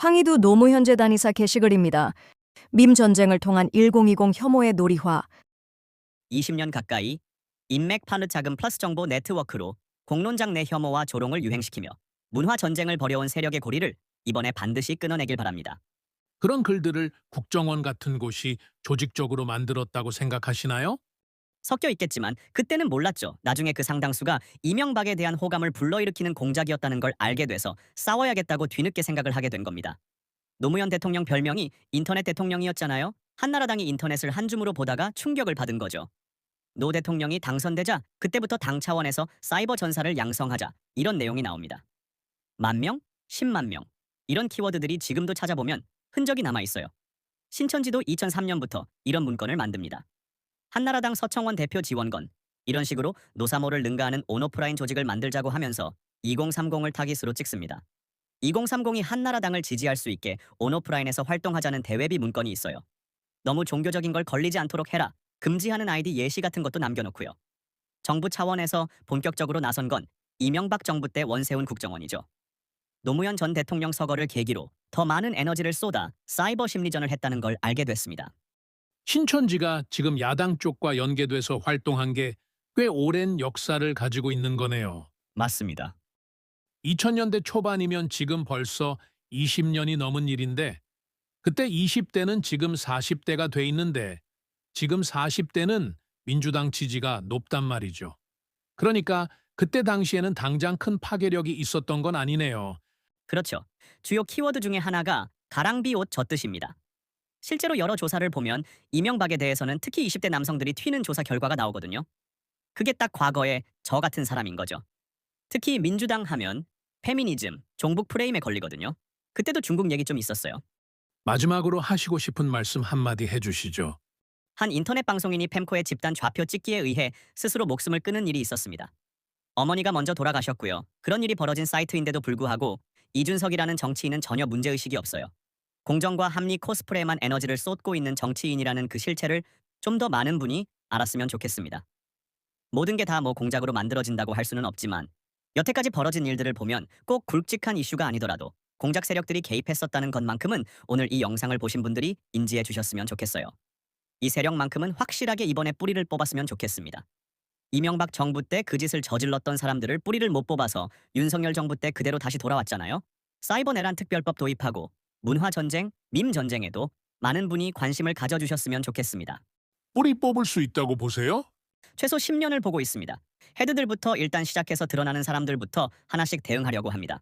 황희두 노무현 재단 이사 게시글입니다. 밈 전쟁을 통한 1020 혐오의 놀이화. 20년 가까이 인맥 파는 자금 플러스 정보 네트워크로 공론장 내 혐오와 조롱을 유행시키며 문화 전쟁을 벌여온 세력의 고리를 이번에 반드시 끊어내길 바랍니다. 그런 글들을 국정원 같은 곳이 조직적으로 만들었다고 생각하시나요? 섞여 있겠지만 그때는 몰랐죠. 나중에 그 상당수가 이명박에 대한 호감을 불러일으키는 공작이었다는 걸 알게 돼서 싸워야겠다고 뒤늦게 생각을 하게 된 겁니다. 노무현 대통령 별명이 인터넷 대통령이었잖아요. 한나라당이 인터넷을 한 줌으로 보다가 충격을 받은 거죠. 노 대통령이 당선되자 그때부터 당 차원에서 사이버 전사를 양성하자 이런 내용이 나옵니다. 만 명, 10만 명 이런 키워드들이 지금도 찾아보면 흔적이 남아 있어요. 신천지도 2003년부터 이런 문건을 만듭니다. 한나라당 서청원 대표 지원건 이런 식으로 노사모를 능가하는 온오프라인 조직을 만들자고 하면서 2030을 타깃으로 찍습니다. 2030이 한나라당을 지지할 수 있게 온오프라인에서 활동하자는 대외비 문건이 있어요. 너무 종교적인 걸 걸리지 않도록 해라. 금지하는 아이디 예시 같은 것도 남겨놓고요. 정부 차원에서 본격적으로 나선 건 이명박 정부 때 원세훈 국정원이죠. 노무현 전 대통령 서거를 계기로 더 많은 에너지를 쏟아 사이버 심리전을 했다는 걸 알게 됐습니다. 신천지가 지금 야당 쪽과 연계돼서 활동한 게 꽤 오랜 역사를 가지고 있는 거네요. 맞습니다. 2000년대 초반이면 지금 벌써 20년이 넘은 일인데 그때 20대는 지금 40대가 돼 있는데 지금 40대는 민주당 지지가 높단 말이죠. 그러니까 그때 당시에는 당장 큰 파괴력이 있었던 건 아니네요. 그렇죠. 주요 키워드 중에 하나가 가랑비 옷 젖듯입니다. 실제로 여러 조사를 보면 이명박에 대해서는 특히 20대 남성들이 튀는 조사 결과가 나오거든요. 그게 딱 과거의 저 같은 사람인 거죠. 특히 민주당 하면 페미니즘, 종북 프레임에 걸리거든요. 그때도 중국 얘기 좀 있었어요. 마지막으로 하시고 싶은 말씀 한마디 해주시죠. 한 인터넷 방송인이 펜코의 집단 좌표 찍기에 의해 스스로 목숨을 끊은 일이 있었습니다. 어머니가 먼저 돌아가셨고요. 그런 일이 벌어진 사이트인데도 불구하고 이준석이라는 정치인은 전혀 문제의식이 없어요. 공정과 합리 코스프레에만 에너지를 쏟고 있는 정치인이라는 그 실체를 좀 더 많은 분이 알았으면 좋겠습니다. 모든 게 다 뭐 공작으로 만들어진다고 할 수는 없지만 여태까지 벌어진 일들을 보면 꼭 굵직한 이슈가 아니더라도 공작 세력들이 개입했었다는 것만큼은 오늘 이 영상을 보신 분들이 인지해 주셨으면 좋겠어요. 이 세력만큼은 확실하게 이번에 뿌리를 뽑았으면 좋겠습니다. 이명박 정부 때 그 짓을 저질렀던 사람들을 뿌리를 못 뽑아서 윤석열 정부 때 그대로 다시 돌아왔잖아요. 사이버 내란 특별법 도입하고 문화 전쟁, 밈 전쟁에도 많은 분이 관심을 가져주셨으면 좋겠습니다. 뿌리 뽑을 수 있다고 보세요? 최소 10년을 보고 있습니다. 헤드들부터 일단 시작해서 드러나는 사람들부터 하나씩 대응하려고 합니다.